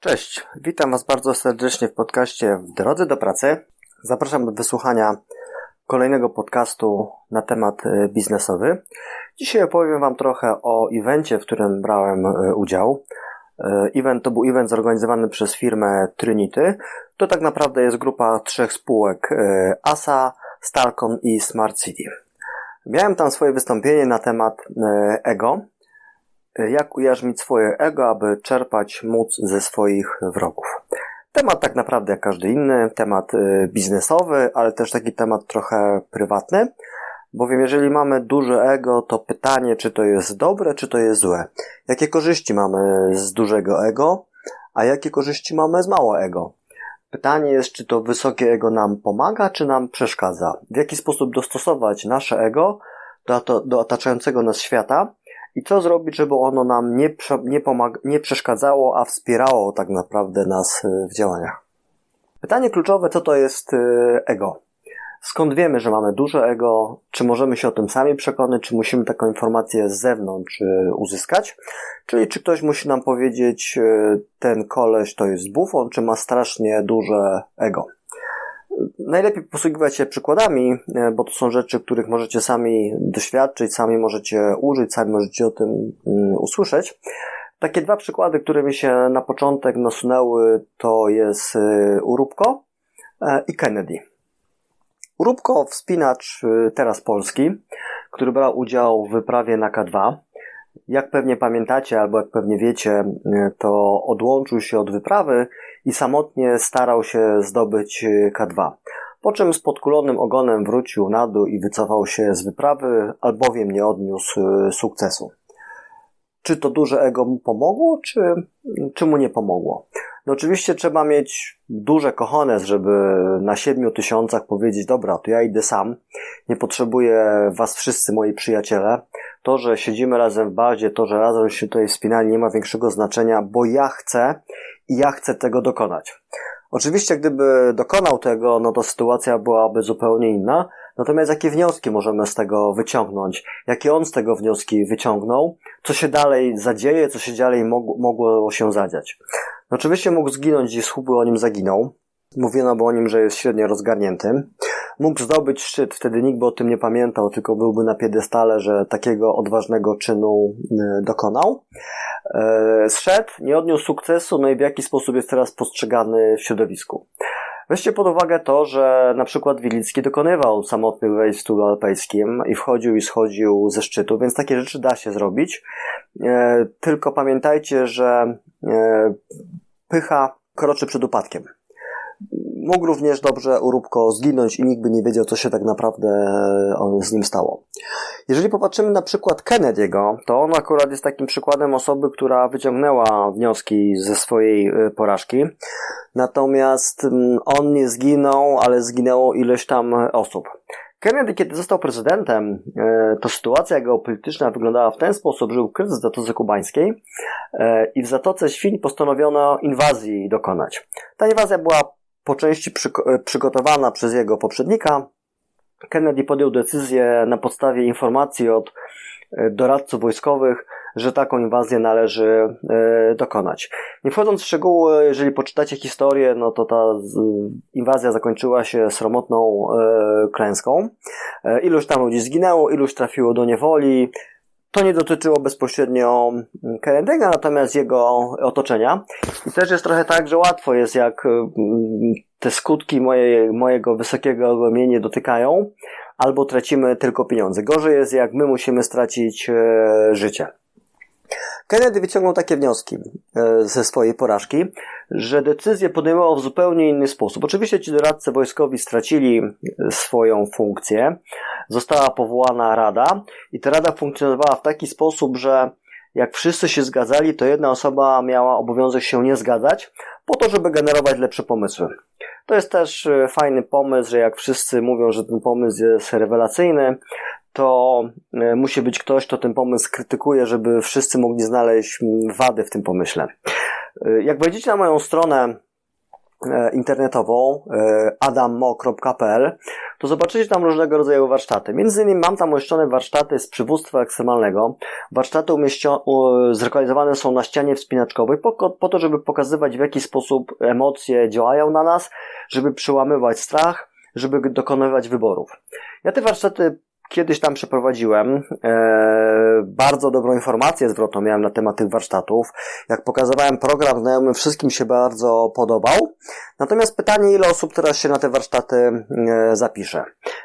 Cześć, witam Was bardzo serdecznie w podcaście W drodze do pracy. Zapraszam do wysłuchania kolejnego podcastu na temat e, biznesowy. Dzisiaj opowiem Wam trochę o evencie, w którym brałem e, udział. E, event to był event zorganizowany przez firmę Trinity. To tak naprawdę jest grupa trzech spółek ASA, Stalcom i Smart City. Miałem tam swoje wystąpienie na temat ego, jak ujarzmić swoje ego, aby czerpać móc ze swoich wrogów. Temat tak naprawdę jak każdy inny, temat y, biznesowy, ale też taki temat trochę prywatny, bowiem jeżeli mamy duże ego, to pytanie, czy to jest dobre, czy to jest złe. Jakie korzyści mamy z dużego ego, a jakie korzyści mamy z mało ego? Pytanie jest, czy to wysokie ego nam pomaga, czy nam przeszkadza. W jaki sposób dostosować nasze ego do, do otaczającego nas świata, i co zrobić, żeby ono nam nie, nie, nie przeszkadzało, a wspierało tak naprawdę nas y, w działaniach. Pytanie kluczowe, co to jest y, ego? Skąd wiemy, że mamy duże ego? Czy możemy się o tym sami przekonać? Czy musimy taką informację z zewnątrz y, uzyskać? Czyli czy ktoś musi nam powiedzieć, ten koleś to jest bufon, czy ma strasznie duże ego? Najlepiej posługiwać się przykładami, e, bo to są rzeczy, których możecie sami doświadczyć, sami możecie użyć, sami możecie o tym mm, usłyszeć. Takie dwa przykłady, które mi się na początek nasunęły, to jest e, Urubko e, i Kennedy. Urubko, wspinacz teraz polski, który brał udział w wyprawie na K2. Jak pewnie pamiętacie, albo jak pewnie wiecie, to odłączył się od wyprawy i samotnie starał się zdobyć K2. Po czym z podkulonym ogonem wrócił na dół i wycofał się z wyprawy, albowiem nie odniósł sukcesu. Czy to duże ego mu pomogło, czy, czy mu nie pomogło? No oczywiście trzeba mieć duże kochones, żeby na siedmiu tysiącach powiedzieć, dobra, to ja idę sam, nie potrzebuję was wszyscy, moi przyjaciele. To, że siedzimy razem w bazie, to, że razem się tutaj wspinali, nie ma większego znaczenia, bo ja chcę ja chcę tego dokonać. Oczywiście, gdyby dokonał tego, no to sytuacja byłaby zupełnie inna. Natomiast jakie wnioski możemy z tego wyciągnąć? Jakie on z tego wnioski wyciągnął? Co się dalej zadzieje? Co się dalej mogło się zadziać? No oczywiście mógł zginąć i słupy o nim zaginął. Mówiono by o nim, że jest średnio rozgarnięty. Mógł zdobyć szczyt, wtedy nikt by o tym nie pamiętał, tylko byłby na piedestale, że takiego odważnego czynu y, dokonał. E, zszedł, nie odniósł sukcesu, no i w jaki sposób jest teraz postrzegany w środowisku. Weźcie pod uwagę to, że na przykład Wilicki dokonywał samotnych wejść w stylu alpejskim i wchodził i schodził ze szczytu, więc takie rzeczy da się zrobić. E, tylko pamiętajcie, że e, pycha kroczy przed upadkiem mógł również dobrze Urubko zginąć i nikt by nie wiedział, co się tak naprawdę e, z nim stało. Jeżeli popatrzymy na przykład Kennedy'ego, to on akurat jest takim przykładem osoby, która wyciągnęła wnioski ze swojej e, porażki. Natomiast mm, on nie zginął, ale zginęło ileś tam osób. Kennedy, kiedy został prezydentem, e, to sytuacja geopolityczna wyglądała w ten sposób, że kryzys w Zatoce Kubańskiej i w Zatoce Świń postanowiono inwazji dokonać. Ta inwazja była po części e, przygotowana przez jego poprzednika, Kennedy podjął decyzję na podstawie informacji od e, doradców wojskowych, że taką inwazję należy e, dokonać. Nie wchodząc w szczegóły, jeżeli poczytacie historię, no to ta inwazja zakończyła się sromotną klęską. Iluś tam ludzi zginęło, iluś trafiło do niewoli, to nie dotyczyło bezpośrednio Kennedy'ego, natomiast jego otoczenia. I też jest trochę tak, że łatwo jest, jak mm, te skutki moje, mojego wysokiego mnie dotykają, albo tracimy tylko pieniądze. Gorzej jest, jak my musimy stracić e, życie. Kennedy wyciągnął takie wnioski e, ze swojej porażki, że decyzje podejmował w zupełnie inny sposób. Oczywiście ci doradcy wojskowi stracili swoją funkcję, została powołana rada i ta rada funkcjonowała w taki sposób, że jak wszyscy się zgadzali, to jedna osoba miała obowiązek się nie zgadzać, po to, żeby generować lepsze pomysły. To jest też e, fajny pomysł, że jak wszyscy mówią, że ten pomysł jest rewelacyjny, to e, musi być ktoś, kto ten pomysł krytykuje, żeby wszyscy mogli znaleźć wady w tym pomyśle. E, jak wejdziecie na moją stronę e, internetową adammo.pl, to zobaczycie tam różnego rodzaju warsztaty. Między innymi mam tam umieszczone warsztaty z przywództwa ekstremalnego. Warsztaty zlokalizowane są na ścianie wspinaczkowej po, po to, żeby pokazywać w jaki sposób emocje działają na nas, żeby przełamywać strach, żeby dokonywać wyborów. Ja te warsztaty kiedyś tam przeprowadziłem. Bardzo dobrą informację zwrotną miałem na temat tych warsztatów. Jak pokazywałem program znajomym, wszystkim się bardzo podobał. Natomiast pytanie, ile osób teraz się na te warsztaty e, zapisze.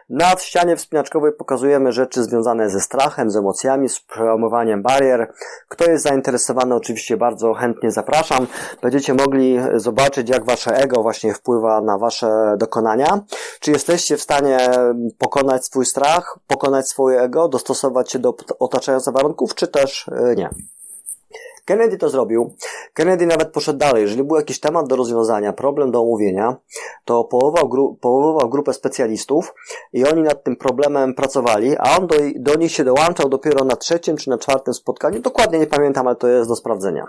Na ścianie wspinaczkowej pokazujemy rzeczy związane ze strachem, z emocjami, z przełamywaniem barier. Kto jest zainteresowany, oczywiście bardzo chętnie zapraszam. Będziecie mogli zobaczyć, jak wasze ego właśnie wpływa na wasze dokonania. Czy jesteście w stanie pokonać swój strach, pokonać swoje ego, dostosować się do otaczających warunków, czy też e, nie. Kennedy to zrobił. Kennedy nawet poszedł dalej. Jeżeli był jakiś temat do rozwiązania, problem do omówienia, to powołał, gru powoływał grupę specjalistów i oni nad tym problemem pracowali, a on do, do nich się dołączał dopiero na trzecim czy na czwartym spotkaniu. Dokładnie nie pamiętam, ale to jest do sprawdzenia.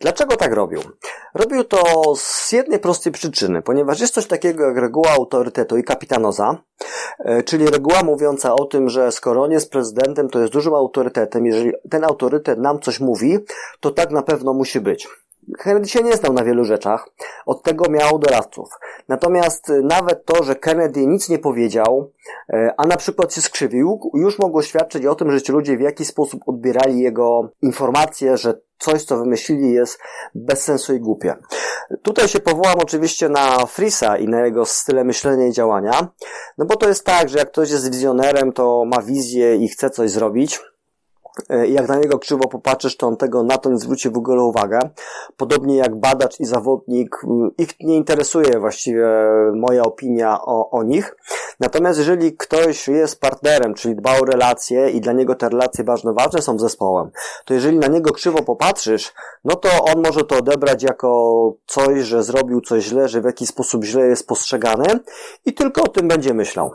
Dlaczego tak robił? Robił to z jednej prostej przyczyny, ponieważ jest coś takiego jak reguła autorytetu i kapitanoza, e, czyli reguła mówiąca o tym, że skoro on jest prezydentem, to jest dużym autorytetem. Jeżeli ten autorytet nam coś mówi, to tak na pewno musi być. Kennedy się nie znał na wielu rzeczach, od tego miał doradców. Natomiast nawet to, że Kennedy nic nie powiedział, e, a na przykład się skrzywił, już mogło świadczyć o tym, że ci ludzie w jakiś sposób odbierali jego informacje, że coś, co wymyślili jest bez sensu i głupie. Tutaj się powołam oczywiście na Frisa i na jego style myślenia i działania, no bo to jest tak, że jak ktoś jest wizjonerem, to ma wizję i chce coś zrobić, jak na niego krzywo popatrzysz, to on tego na to nie zwróci w ogóle uwagę. Podobnie jak badacz i zawodnik, ich nie interesuje właściwie moja opinia o, o nich. Natomiast jeżeli ktoś jest partnerem, czyli dba o relacje i dla niego te relacje ważne, ważne są zespołem, to jeżeli na niego krzywo popatrzysz, no to on może to odebrać jako coś, że zrobił coś źle, że w jakiś sposób źle jest postrzegany i tylko o tym będzie myślał.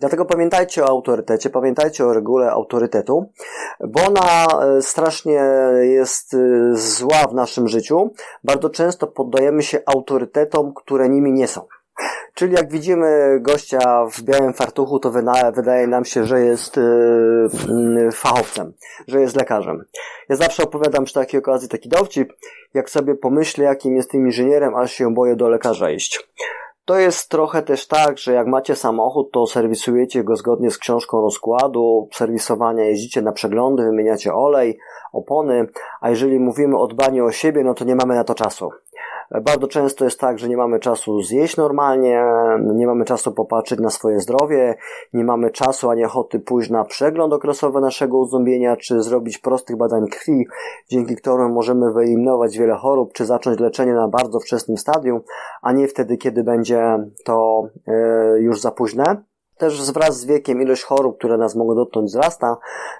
Dlatego pamiętajcie o autorytecie, pamiętajcie o regule autorytetu, bo ona e, strasznie jest e, zła w naszym życiu. Bardzo często poddajemy się autorytetom, które nimi nie są. Czyli jak widzimy gościa w białym fartuchu, to wydaje nam się, że jest e, fachowcem, że jest lekarzem. Ja zawsze opowiadam przy takiej okazji taki dowcip, jak sobie pomyślę, jakim jestem inżynierem, aż się boję do lekarza iść. To jest trochę też tak, że jak macie samochód, to serwisujecie go zgodnie z książką rozkładu, serwisowania jeździcie na przeglądy, wymieniacie olej, opony, a jeżeli mówimy o dbaniu o siebie, no to nie mamy na to czasu. Bardzo często jest tak, że nie mamy czasu zjeść normalnie, nie mamy czasu popatrzeć na swoje zdrowie, nie mamy czasu ani ochoty pójść na przegląd okresowy naszego uzębienia, czy zrobić prostych badań krwi, dzięki którym możemy wyeliminować wiele chorób, czy zacząć leczenie na bardzo wczesnym stadium, a nie wtedy, kiedy będzie to e, już za późne. Też wraz z wiekiem ilość chorób, które nas mogą dotknąć wzrasta,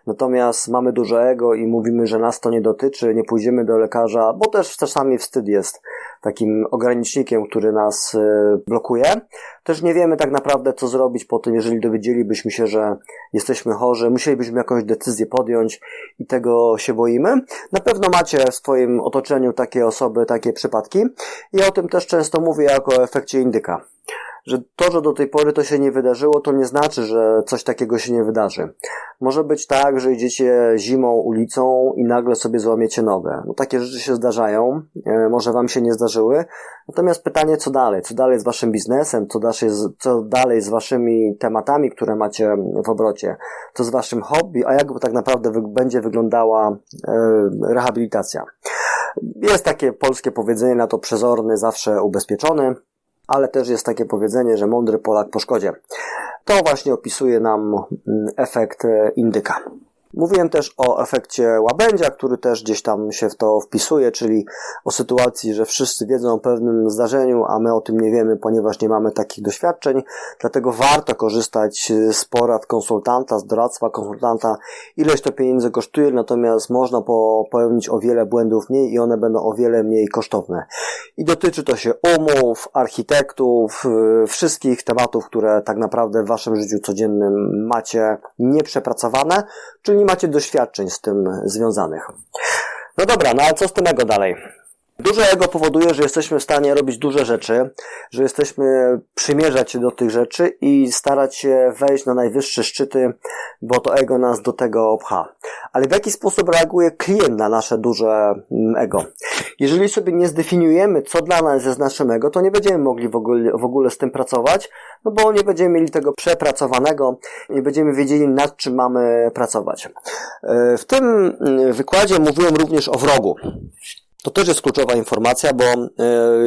natomiast mamy dużo ego i mówimy, że nas to nie dotyczy, nie pójdziemy do lekarza, bo też czasami wstyd jest takim ogranicznikiem, który nas e, blokuje. Też nie wiemy tak naprawdę, co zrobić po tym, jeżeli dowiedzielibyśmy się, że jesteśmy chorzy, musielibyśmy jakąś decyzję podjąć i tego się boimy. Na pewno macie w swoim otoczeniu takie osoby, takie przypadki. I o tym też często mówię jako efekcie indyka że to, że do tej pory to się nie wydarzyło, to nie znaczy, że coś takiego się nie wydarzy. Może być tak, że idziecie zimą ulicą i nagle sobie złamiecie nogę. No takie rzeczy się zdarzają, e, może wam się nie zdarzyły. Natomiast pytanie, co dalej? Co dalej z waszym biznesem? Co dalej, co dalej z waszymi tematami, które macie w obrocie? Co z waszym hobby? A jak tak naprawdę będzie wyglądała e, rehabilitacja? Jest takie polskie powiedzenie na to przezorny, zawsze ubezpieczony ale też jest takie powiedzenie, że mądry Polak po szkodzie. To właśnie opisuje nam mm, efekt e, indyka. Mówiłem też o efekcie łabędzia, który też gdzieś tam się w to wpisuje, czyli o sytuacji, że wszyscy wiedzą o pewnym zdarzeniu, a my o tym nie wiemy, ponieważ nie mamy takich doświadczeń. Dlatego warto korzystać z porad konsultanta, z doradztwa konsultanta. Ileś to pieniędzy kosztuje, natomiast można popełnić o wiele błędów mniej i one będą o wiele mniej kosztowne. I dotyczy to się umów, architektów, y, wszystkich tematów, które tak naprawdę w waszym życiu codziennym macie nieprzepracowane, czyli nie macie doświadczeń z tym związanych. No dobra, no ale co z tego dalej? Duże ego powoduje, że jesteśmy w stanie robić duże rzeczy, że jesteśmy przymierzać się do tych rzeczy i starać się wejść na najwyższe szczyty, bo to ego nas do tego pcha. Ale w jaki sposób reaguje klient na nasze duże mm, ego? Jeżeli sobie nie zdefiniujemy, co dla nas jest naszym ego, to nie będziemy mogli w ogóle, w ogóle z tym pracować, no bo nie będziemy mieli tego przepracowanego, nie będziemy wiedzieli, nad czym mamy pracować. E, w tym mm, wykładzie mówiłem również o wrogu. To też jest kluczowa informacja, bo e,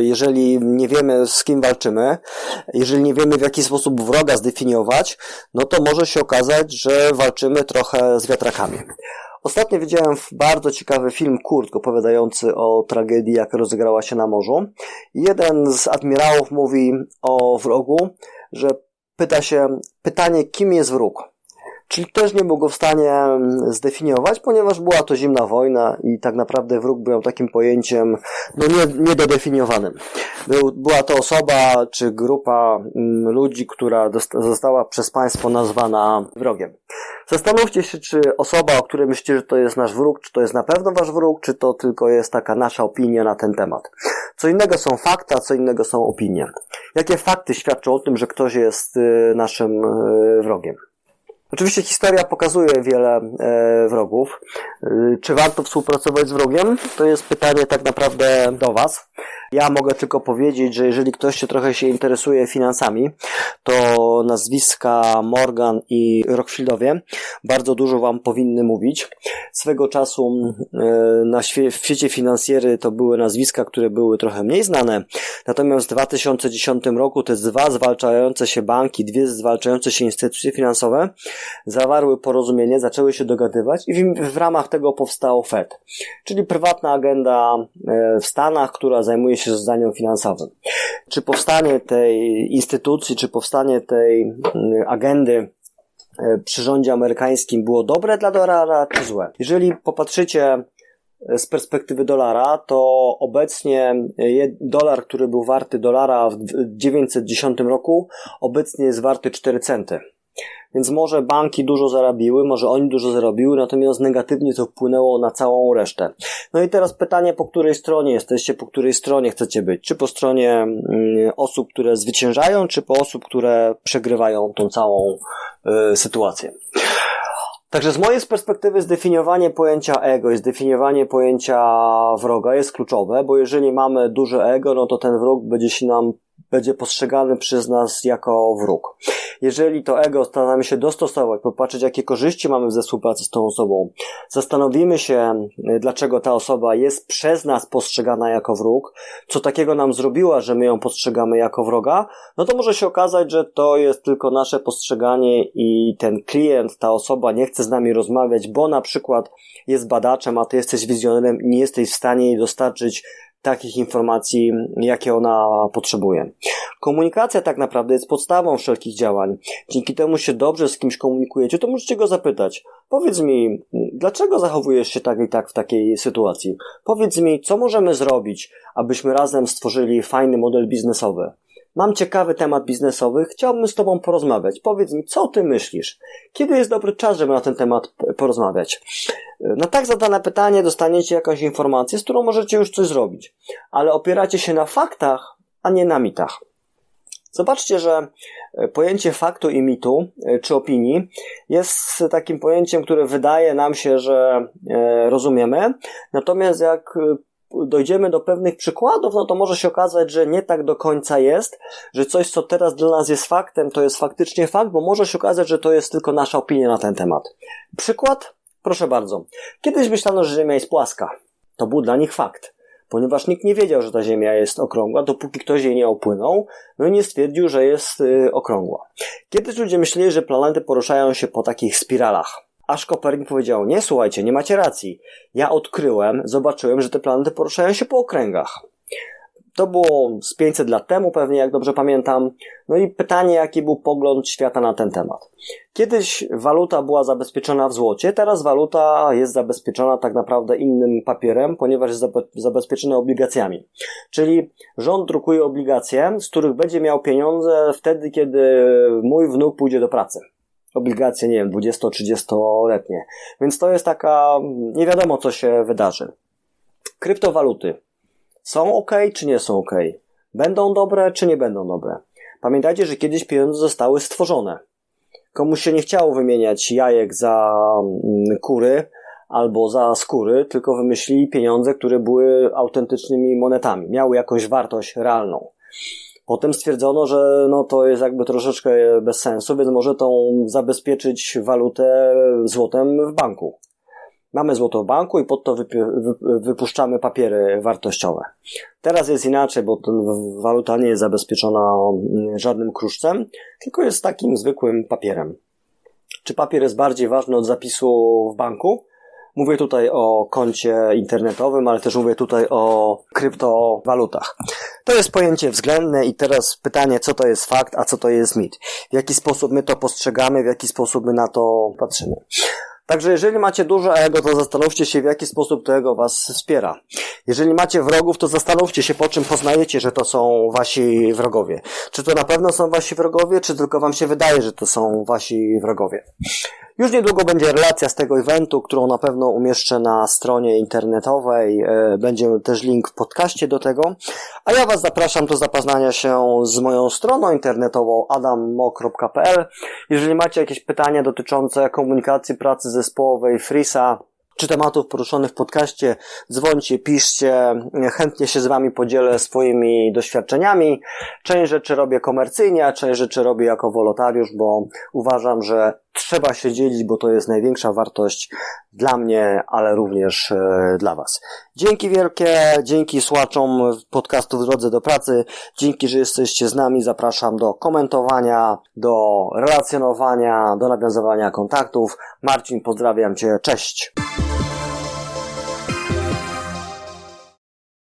jeżeli nie wiemy z kim walczymy, jeżeli nie wiemy w jaki sposób wroga zdefiniować, no to może się okazać, że walczymy trochę z wiatrakami. Ostatnio widziałem bardzo ciekawy film Kurt opowiadający o tragedii, jaka rozegrała się na morzu. Jeden z admirałów mówi o wrogu, że pyta się, pytanie kim jest wróg? Czyli też nie był go w stanie mm, zdefiniować, ponieważ była to zimna wojna i tak naprawdę wróg był takim pojęciem no nie, niedodefiniowanym. Był, była to osoba czy grupa mm, ludzi, która została przez państwo nazwana wrogiem. Zastanówcie się, czy osoba, o której myślicie, że to jest nasz wróg, czy to jest na pewno wasz wróg, czy to tylko jest taka nasza opinia na ten temat. Co innego są fakty, a co innego są opinie. Jakie fakty świadczą o tym, że ktoś jest y, naszym y, wrogiem? Oczywiście historia pokazuje wiele e, wrogów. E, czy warto współpracować z wrogiem? To jest pytanie tak naprawdę do Was. Ja mogę tylko powiedzieć, że jeżeli ktoś się trochę się interesuje finansami, to nazwiska Morgan i Rockfieldowie bardzo dużo Wam powinny mówić. Swego czasu e, na świe w świecie finansjery to były nazwiska, które były trochę mniej znane. Natomiast w 2010 roku te dwa zwalczające się banki, dwie zwalczające się instytucje finansowe zawarły porozumienie, zaczęły się dogadywać i w, w ramach tego powstał Fed, czyli prywatna agenda e, w Stanach, która zajmuje się zarządzaniem finansowym. Czy powstanie tej instytucji, czy powstanie tej mm, agendy e, przy rządzie amerykańskim było dobre dla dolara, czy złe? Jeżeli popatrzycie e, z perspektywy dolara, to obecnie dolar, który był warty dolara w 1910 roku, obecnie jest warty 4 centy. Więc może banki dużo zarabiły, może oni dużo zarobiły, natomiast negatywnie to wpłynęło na całą resztę. No i teraz pytanie, po której stronie jesteście, po której stronie chcecie być? Czy po stronie mm, osób, które zwyciężają, czy po osób, które przegrywają tą całą y, sytuację? Także z mojej perspektywy zdefiniowanie pojęcia ego i zdefiniowanie pojęcia wroga jest kluczowe, bo jeżeli mamy duże ego, no to ten wróg będzie się nam będzie postrzegany przez nas jako wróg. Jeżeli to ego staramy się dostosować, popatrzeć jakie korzyści mamy ze współpracy z tą osobą, zastanowimy się, dlaczego ta osoba jest przez nas postrzegana jako wróg, co takiego nam zrobiła, że my ją postrzegamy jako wroga, no to może się okazać, że to jest tylko nasze postrzeganie i ten klient, ta osoba nie chce z nami rozmawiać, bo na przykład jest badaczem, a ty jesteś wizjonerem i nie jesteś w stanie jej dostarczyć takich informacji, jakie ona potrzebuje. Komunikacja tak naprawdę jest podstawą wszelkich działań. Dzięki temu się dobrze z kimś komunikujecie, to możecie go zapytać. Powiedz mi, dlaczego zachowujesz się tak i tak w takiej sytuacji? Powiedz mi, co możemy zrobić, abyśmy razem stworzyli fajny model biznesowy? Mam ciekawy temat biznesowy, chciałbym z Tobą porozmawiać. Powiedz mi, co Ty myślisz? Kiedy jest dobry czas, żeby na ten temat porozmawiać? Na tak zadane pytanie dostaniecie jakąś informację, z którą możecie już coś zrobić, ale opieracie się na faktach, a nie na mitach. Zobaczcie, że pojęcie faktu i mitu, czy opinii, jest takim pojęciem, które wydaje nam się, że e, rozumiemy, natomiast jak dojdziemy do pewnych przykładów, no to może się okazać, że nie tak do końca jest, że coś, co teraz dla nas jest faktem, to jest faktycznie fakt, bo może się okazać, że to jest tylko nasza opinia na ten temat. Przykład? Proszę bardzo. Kiedyś myślano, że Ziemia jest płaska. To był dla nich fakt. Ponieważ nikt nie wiedział, że ta Ziemia jest okrągła, dopóki ktoś jej nie opłynął, no i nie stwierdził, że jest y, okrągła. Kiedyś ludzie myśleli, że planety poruszają się po takich spiralach. Aż Kopernik powiedział, nie słuchajcie, nie macie racji. Ja odkryłem, zobaczyłem, że te planety poruszają się po okręgach. To było z 500 lat temu pewnie, jak dobrze pamiętam. No i pytanie, jaki był pogląd świata na ten temat. Kiedyś waluta była zabezpieczona w złocie, teraz waluta jest zabezpieczona tak naprawdę innym papierem, ponieważ jest zabezpieczona obligacjami. Czyli rząd drukuje obligacje, z których będzie miał pieniądze wtedy, kiedy mój wnuk pójdzie do pracy obligacje, nie wiem, są ok, czy nie są ok? Będą dobre, czy nie będą dobre? Pamiętajcie, że kiedyś pieniądze zostały stworzone. Komuś się nie chciało wymieniać jajek za mm, kury albo za skóry, tylko wymyślili pieniądze, które były autentycznymi monetami, miały jakąś wartość realną. Potem stwierdzono, że no to jest jakby troszeczkę bez sensu, więc może tą zabezpieczyć walutę złotem w banku. Mamy złoto w banku i pod to wypuszczamy papiery wartościowe. Teraz jest inaczej, bo waluta nie jest zabezpieczona mm, żadnym kruszcem, tylko jest takim zwykłym papierem. Czy papier jest bardziej ważny od zapisu w banku? Mówię tutaj o koncie internetowym, ale też mówię tutaj o kryptowalutach. To jest pojęcie względne i teraz pytanie, co to jest fakt, a co to jest mit. W jaki sposób my to postrzegamy, w jaki sposób my na to patrzymy. Także jeżeli macie duże ego, to zastanówcie się, w jaki sposób to ego was wspiera. Jeżeli macie wrogów, to zastanówcie się, po czym poznajecie, że to są wasi wrogowie. Czy to na pewno są wasi wrogowie, czy tylko wam się wydaje, że to są wasi wrogowie. Już niedługo będzie relacja z tego eventu, którą na pewno umieszczę na stronie internetowej. E, będzie też link w podcaście do tego. A ja Was zapraszam do zapoznania się z moją stroną internetową adammo.pl. Jeżeli macie jakieś pytania dotyczące komunikacji, pracy zespołowej, Frisa, czy tematów poruszonych w podcaście, dzwońcie, piszcie, chętnie się z Wami podzielę swoimi doświadczeniami. Część rzeczy robię komercyjnie, a część rzeczy robię jako wolontariusz, bo uważam, że trzeba się dzielić, bo to jest największa wartość dla mnie, ale również e, dla Was. Dzięki wielkie, dzięki słuchaczom podcastu w drodze do pracy, dzięki, że jesteście z nami, zapraszam do komentowania, do relacjonowania, do nawiązywania kontaktów. Marcin, pozdrawiam Cię, cześć!